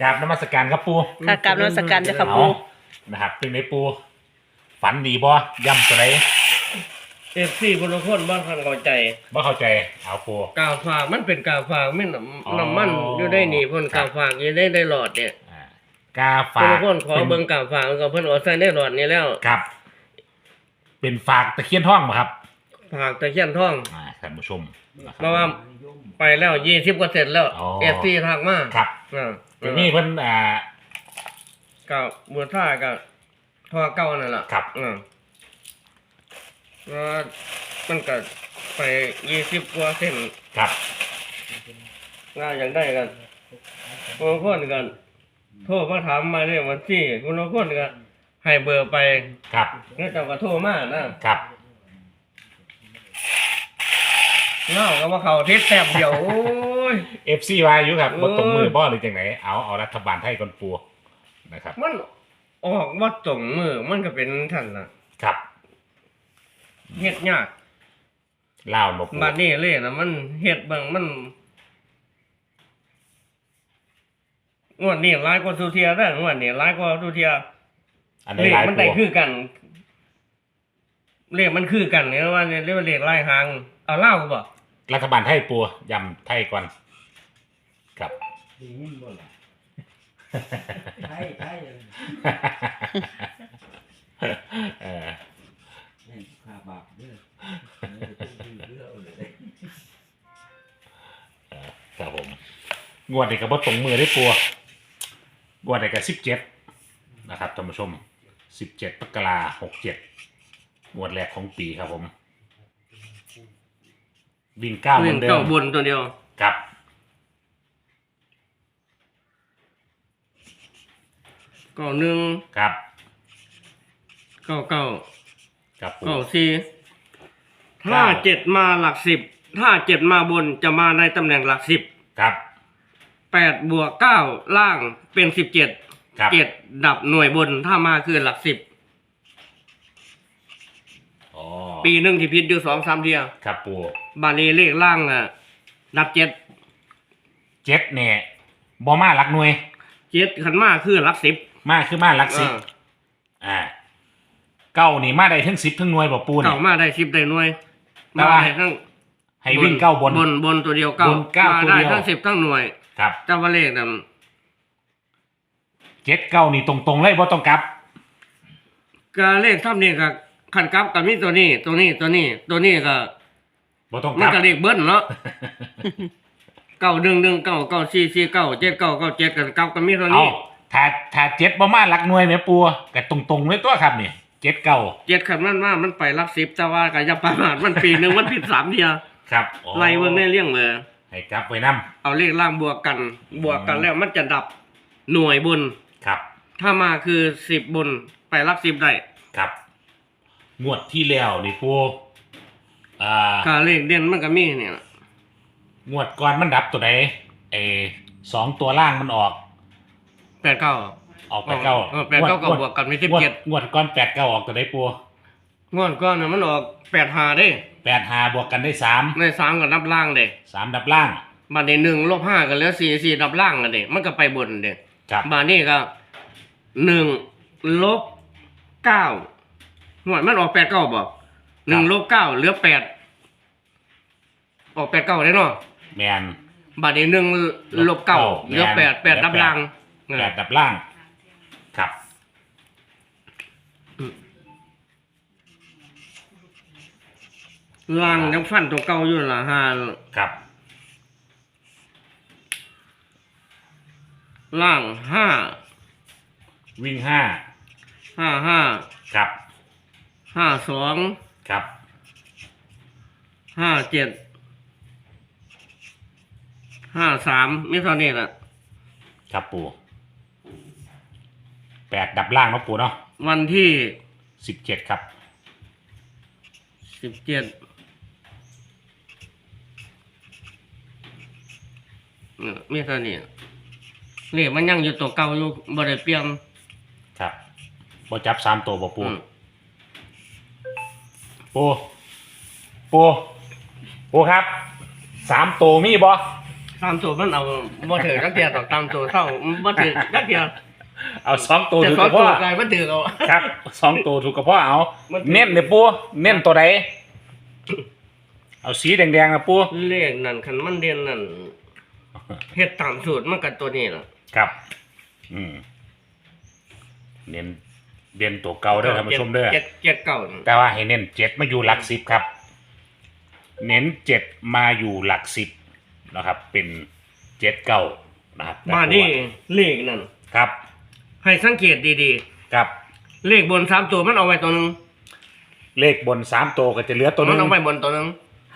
กราบนมัสการครับปูค่ะกราบนมัสการเจ้าค่ะเอาปู นะครับเป็นไงปู ฝันดีบ่ย่ำตัวไหนเอฟซีบุรุษบ้านคันเข้าใจบ่เข้าใจเอาปูกาวฝากมันเป็นกาวฝากไม่นอ๋อน้ำมันอยู่ได้นี่เพ่นครักาบวฝากอยู่ได้ได้หลอดเนี่ยอ่ากาฝาบุกรุษคนขอเบิ่งกาวฝากกับเพิ่นเอาใส่ได้หลอดนี่แล้วครับ เป็นฝากตะเคียนท่องบ่ครับฝากตะเคียนท่องอ่า ท่านผู้ชมนะคเพรับราะว่าไปแล้วยี่สิบกว่าเสร็จแล้วอ๋อเอฟซีทักมาครับอ่าทีนี้เพิ่นอ่ากับบัวท่ากับทอเก้านั่นแหละครับอ่าแล้วมันก็ไปยี่สิบกว่าเส้นครับงานอย่างได้กันบางคนกัน โทรมาถามมาเนี่ยวันที่คุณบางคนก็ให้เบอร์ไปครับเนี่ยเจ้าก็โทรมานะครับ เล่าก็ว่าเขาทิศแต้มเดียวโอ้ย FC วาอยู่ครับเออ บ่ตรงมือบ่หรือจังไหนเอาเอารัฐบาลไทยก่อนปูนะครับ มันออกว่าตรงมือมันก็เป็นท่านล่ะครับเฮ็ดยากลาวลบบัดนี้เลยนะมันเฮ็ดเบางมันงวดนี้ร้ายกว่าสุเทียได้องวดนี้ร้ายกว่าสุเทีย อันเลนี้ขหลายมันปูได้คือกัน เลขมันคือกันเนี่ยว่าเนี่ยเรียกว่าเลขไล่หางเอาเล่าก็บอก รัฐบาลไทยปูยำไทยก่อน ครับ ดียิ่งบ่ล่ะใช่ใช่เลยเออนี่ข้าบาปเด้อเด้อเอาเลยครับผม งวดนี้ก็บ่ตรงมือได้ปัวงวดนี้ก็สิบเจ็ดนะครับท่านผู้ชมสิบเจ็ดมกราหกเจ็ดงวดแรกของปีครับผม วิ่งเก้าเหมือนเดิเก้ามบนตัวเดียว ครับ เก้าหนึ่งครับ เก้าเก้าครับปูเก้าสี่ถ้าเจ็ดมาหลักสิบ ถ้าเจ็ดมาบนจะมาในตำแหน่งหลักสิบครับ แปดบวกเก้าล่างเป็นสิบเจ็ดครับ เจ็ดดับหน่วยบนถ้ามาคือหลักสิบ อ๋อ ปีหนึ่งที่พิษอยู่สองสามเทียครับปูบาลีเลขล่างอะดับเจ็ดเจ็ดเนี่ยบอมาหลักหน่วย เจ็ดขันมาคือหลักสิบมาคือมาหลักสิบเอออ่าเก้านี่มาได้ทั้งสิบทั้งหน่วยบ่ปูนี่เก่ามาได้สิบได้หน่วยแต่มาว่าได้ทั้งให้วิ่งเก้าบน บนบนตัวเดียวเก้าบนเก้ามาตัวได้เดียวทั้งสิบทั้งหน่วยครับแต่ว่าเลขน่ะเจ็ดเก้านี่ตรงๆเลยบ่ต้องกลับ ก็เลขท่านี้ก็ ขันกลับกับมีตัวนี้ ตัวนี้ตัวนี้ตัวนี้ก็บ่ต้องกมันลับก็เลขเบิ้ลเนาะเก้าหนึ่งหนึ่งเก้าเก้าสี่สี่เก้าเจ็ดเก้าเก้าเจ็ดกันกลับกับมีตัวเอานี้ถ้าถ้าเจ็ดบ่มาหลักหน่วยแม่ปัวก็ตรงๆเลยตัวครับนี่เจ็ดเก้าเจ็ดขันมันมามันไปหลักสิบแต่ว่าก็อย่าประมาทมันปีหนึ่งมันผิดสามเทียครับอ๋อไล่เบิ่งในเรื่องเลยให้กลับไว้นํเอาเลขล่างบวกกัน บวกกันแล้วมันจะดับหน่วยบน ครับ ถ้ามาคือสิบบนไปหลักสิบได้ ครับ งวดที่แล้วนี่ปัวอ่ากาเลขเด่นมันก็มีเนี่ยงวดก่อนมันดับตัวไหนเอสองตัวล่างมันออก แปดเก้าออกแปดเก้าเออแปดเก้าก็บวกกันไม่สิบเจ็ดงวดก่อนแปดเก้าออกตัวไหนปัวงวดก้อนน่ะมันออกแปดหาได้แปดหาบวกกันได้สามในสามกับนับล่างเด็สามดับล่างบาทในหนึ่งลบห้ากันแล้วสี่สี่นับล่างกันเด็มันก็ไปบนเด็ครับบาทนี่ก็หนึ่งลบเก้า หน่วยมันออกแปดเก้าบอกหนึ่งลบเก้าเหลือแปดออกแปดเก้าได้เนาะแมนบาทในหนึ่งลบเก้าเหลือแปดแปดนับล่างแปดดับล่าง ครับล่างยังฟันตัวเก่าอยู่ละห้าครับ ล่างห้าวิ่งห้าห้าห้าครับ ห้าสองครับ ห้าเจ็ดห้าสามไม่เท่านี้แหละครับปูแปดดับล่างเนาะปูเนาะวันที่สิบเจ็ดครับสิบเจ็ดไม่เท่านี้นี่มันยังอยู่ตัวเก่าอยู่บ่ได้เปลี่ยนครับบจับสามตัวบ่ปูอืม ปูปูปูครับสามตัวมีบ่ตามตัวมันเอาบ่ถือจักเทียดอกตามตัวเท่าบ่ถือจักเทียดเอาสองตัวจะถูกสอกังบตัพ่วอไกลบ่ถือเอาครับสองตัวถูกกับพ่อเอามันเน้นเลยปูเน้นตัวใดเอาสีแดงๆนะปูเลขนั่นคันมันเด่นนั่นเฮ็ดตามสูตรมันก็ตัวนี้ล่ะครับ อืมเน้น เด่นตัวเก่าเด้อท่านผู้ชมเด้อเจ็ดเจ็ดเก้านี่แต่ว่าให้เน้นเจ็ดมาอยู่หลักสิบครับ เน้นเจ็ดมาอยู่หลักสิบนะครับ เป็นเจ็ดเก้านะครับบ้านนี่เลขนั่นครับ ให้สังเกตดีครับๆเลขบนสามตัวมันเอาไว้ตัวหนึงเลขบนสามตัวก็จะเหลือตัวหมันึนงเอาไว้บนตัวหนึง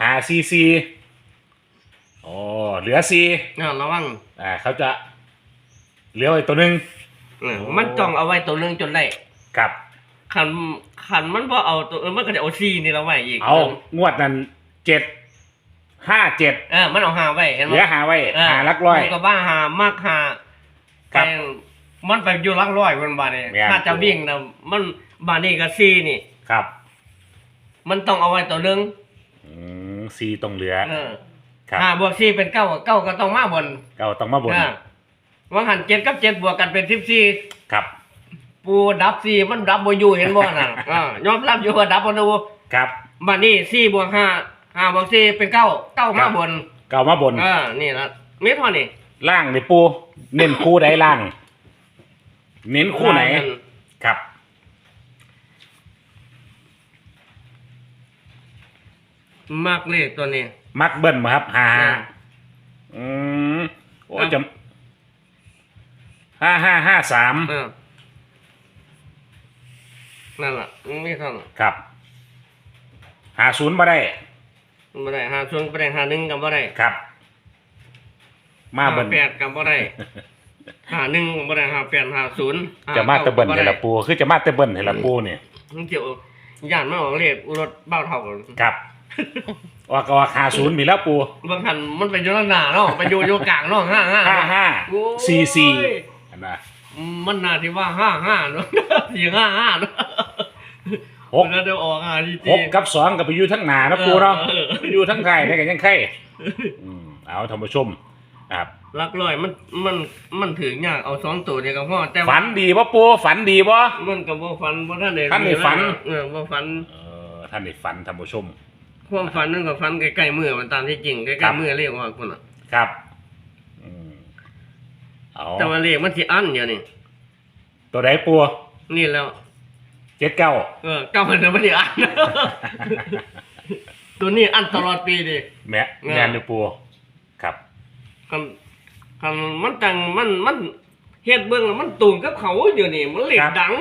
หาซีซีอ๋อเหลือซีนะระวังอ่าเขาจะเหลือไว้ตัวหนึงเออมันต้องเอาไว้ตัวหนึงจนได้ ครับขันขันมันพอเอาตัวเออมันก็จะเอาซีนี่เราไว้อีกเอางวดนั้นเจ็ดห้าเจ็ดเออมันเอาหาไว้เห็นไหเหมลือหาไว้เออหาลักร้อยมันก็บ้าหามากหาครับไปมันไปอยู่ลักร้อยมันบาเนี่ยแม่นถ้าจะวิ่งนะมันบานี่กับซีนี่ครับ มันต้องเอาไว้ตัวหนึงอืมซีตรงเหลือเออครับห้าบวกซีเป็นเก้าเก้าก็ต้องมาบนเก้าต้องมาบนเออว่าหันเจ็ดกับเจ็ดบวกกันเป็นสิบสี่ครับ ปูดับซีมันดับบอยู่เห็นบ่น่ะอ่ายอมรับอยู่ว่าดับบอยู่ครับบัดนี้ซีบวกห้าห้าบวกซีเป็นเก้าเก้าครัมาบบนเก้ามาบนอ่านี่ละเม็ดพอนี่ล่างในปูเน้นคู่ใดล่าง เน้นคู่ไหน ครับ มากเลขตัวนี้ มักเบิ้ลมาครับหาอ่า อืมโอ้ครับจะห้าห้าห้าสามเออ นั่นล่ะไม่เท่านั้นครับหาศูนย์มาได้บ่ได้หาส่วนบ่ได้หาหนึ่งกับบ่ได้ครับ มาเบิ้ลหแปดกับบ่ได้หาหนึ่งกับบ่ได้หาแปดหาศูนย์หจะมาแตะเบิ้ลก้เฮละปูคือจะมาแตะเบิ้ลเฮละปูเนี่ยมันเกี่ยวย่านมาออกเลขรถเบ้าเท่ากันครับออกก็ออกหาศูนย์มีแล้วปูบางคันมันไปอยู่ข้างหน้าเนาะไปอยู่อยู่กลางเนาะห้าห้าห้าห้าโอ้ยสี่สี่เห็นไหมมันน่าที่ว่าห้าห้าเนาะสี่ห้าห้าเนาะ หก แล้วเดี๋ยวออกหาดีหกกับสองกับไปอยู่ทั้งหนานะปูเนาะเออไปอยู่ทั้งไข่ได้กันยังไข่อืมเอาท่านผู้ชมนะครับลักลอยมันมันมันถึงยากเอาสองตัวเดียวก็พอแต่ว่าฝันดีป่ะปูฝันดีป่ะมันก็บ่ฝันบ่ทันได้ท่านได้ฝันเออบ่ฝันเออท่านได้ฝันท่านผู้ชมความฝันนั่นก็ฝันใกล้ๆมือมันตามที่จริงใกครัล้บๆมือเรียกว่าคนน่ะครับอืมเอาแต่ว่าเลขมันสิอันอยู่นี่ตัวไหนปูนี่แล้ว เจ็ดเก้าเออเก้ามันจะไม่ได้อัน ตัวนี้อันตลอดปีดิ แม่เออแม่นดูปูครับ คันคันมันตังมันมันเฮ็ดเบิ่งแล้วมันตรงกับเขาอยู่นี่มันเลขดัง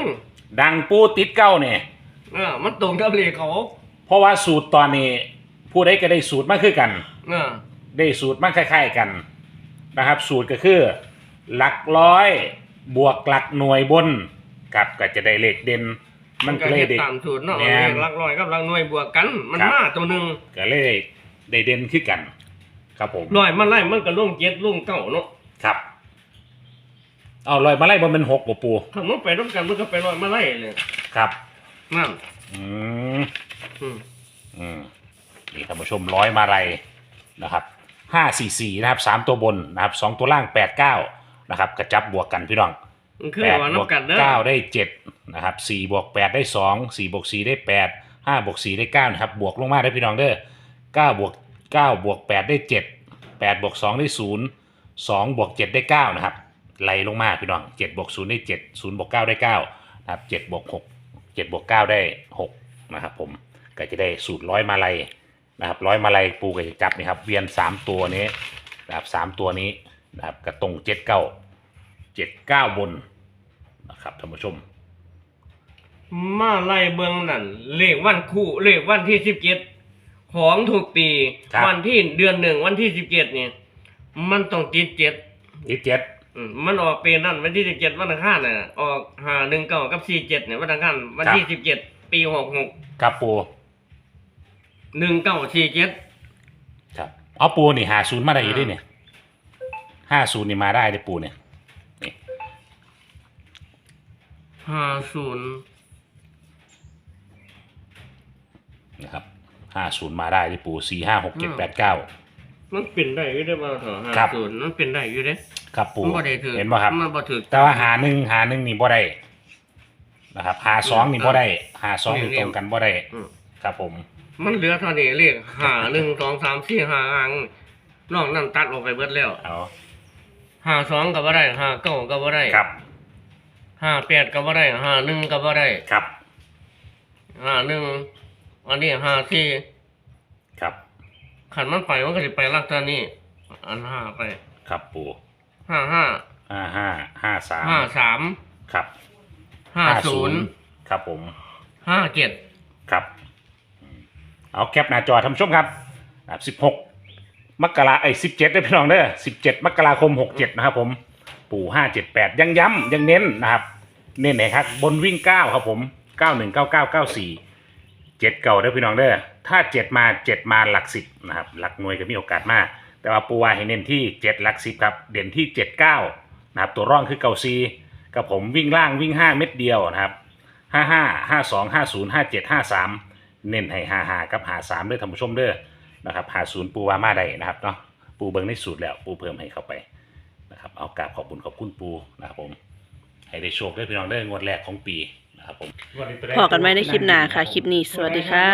ดังปูติดเก้าเนี่ยเออมันตรงกับเลขเขา เพราะว่าสูตรตอนนี้ ผู้ใดก็ได้สูตรมาคือกันเออได้สูตรมาคล้ายๆกันนะครับ สูตรก็คือ หลักร้อยบวกหลักหน่วยบนกับก็จะได้เลขเด่น มันก็เลยฮ็ดได้ตามสูตรเนาะแม่เลนขหลักร้อยกับหลักหน่วยบวกกัน มันครับมาตัวหนึงก็เลยได้เด่นขึ้นกัน ครับผมร้อยมันไล่มันก็ลงเจ็ดลงเก้าเนาะครับ เอาลอยมาไล่บนเป็นหกบ่ปูถ้ามันไปร่วมกันมันก็ไปร้อยมาไล่เลยครับนั่นอืม อืมอืมนี่ท่านผู้ชมร้อยมาลัยนะครับห้าสี่สี่นะครับสามตัวบนนะครับสองตัวล่างแปดเก้านะครับกระจับบวกกันพี่น้อง มันคือแปดว่าบวกน้ำกันเด้อ เก้าได้เจ็ดนะครับสี่บวกแปดได้สองสี่บวกสี่ได้แปดห้าบวกสี่ได้เก้านะครับ บวกลงมาได้พี่น้องเด้อเก้าบวกเก้าบวกแปดได้เจ็ดแปดบวกสองได้ศูนย์สองบวกเจ็ดได้เก้านะครับไล่ลงมาพี่น้องเจ็ดบวกศูนย์ได้เจ็ดศูนย์บวกเก้าได้เก้านะครับเจ็ดบวกหกเจ็ดบวกเก้าได้หกนะครับผมก็จะได้สูตรร้อยมาลัยนะครับร้อยมาลัยปูก็จะจับนี่ครับเวียนสามตัวนี้นะครับสามตัวนี้นะครับกระตรงเจ็ดเก้า เจ็ดเก้าบนนะครับท่านผู้ชม มาไล่เบิ่งนั่นเลขวันคู่เลขวันที่สิบเจ็ดของทุกปี ครับ วันที่เดือนหนึ่งวันที่สิบเจ็ดนี่มันต้องติดเจ็ดที่เจ็ดอืมมันออกปีนั่นวันที่สิบเจ็ดวันอังคารน่ะออกหาหนึ่งเก้ากับสี่เจ็ดเนี่ยวันอังคารวันที่สิบเจ็ดปีหกหกครับปูหนึ่งเก้าสี่เจ็ด ครับเอาปูนี่หาศูนย์มาได้อยู่อ่าด้วยเนี่ยห้าศูนย์นี่มาได้เลยปูเนี่ยนี่ ห้าศูนย์นะครับห้าศูนย์มาได้เลยปูสี่ห้าหกเจ็ดแปดเก้ามันเป็นได้อยู่ได้อบ่าวเถอะห้าครับ ศูนย์มันเป็นได้อยู่เด้ครับปูมันบ่ได้ถือเห็นบ่ครับ มันบ่ถือแต่ว่าหาหนึ่งหาหนึ่งนี่บ่ได้นะครับหาสองนี่บ่ได้หาสองนี่ตรงกันบ่ได้อืมครับผม มันเหลือเท่านี้เลขห้าหนึ่งสองสามสี่ห้าอังนอกนั้นตัดออกไปเบิดแล้วเอาห้าสองก็บ่ได้ห้าเก้าก็บ่ได้ครับ ห้าแปดก็บ่ได้ห้าหนึ่งก็บ่ได้ครับ ห้าหนึ่งอันนี้ห้าสี่ครับ ขันมันไปมันก็จะไปลักษณะนี้อันห้าไปครับปูห้าห้าห้าห้าห้าสามห้าสามครับห้าศูนย์ครับผมห้าเจ็ดครับอืมเอาแคปหน้าจอท่านผู้ชมครับสิบหกมกราไอ้สิบเจ็ดได้พี่น้องเด้อสิบเจ็ดมกราคมหกเจ็ดนะครับผม ปู่ห้าเจ็ดแปดยังย้ำยังเน้นนะครับ เน้นไหนครับบนวิ่งเก้าครับผมเก้าหนึ่งเก้าเก้าเก้าสี่เจ็ดเก่าได้อพี่น้องเด้อถ้าเจ็ดมาเจ็ดมาหลักสิบนะครับหลักหน่วยก็มีโอกาสมาก แต่ว่าปูว่าให้เน้นที่เจ็ดหลักสิบครับเด่นที่เจ็ดเก้านะครับตัวร่องคือเก่าซีกับผมวิ่งล่างวิ่งห้าเม็ดเดียวนะครับห้าห้าห้าสองห้าศูนย์ห้าเจ็ดห้าสามเน้นให้ห้าห้ากับหาสามด้วยท่านผู้ชมเด้อนะครับหาศูนย์ปูว่ามาได้นะครับเนาะปูเบิ้งในสูตรแล้วปูเพิ่มให้เข้าไป นะครับเอากราบขอบคุณขอบคุณปูนะครับผมให้ได้โชคได้พี่น้องได้งวดแรกของปีนะครับผม พอกันไหมในคลิปหน้าค่ะ คลิปนี้สวัสดีค่ะ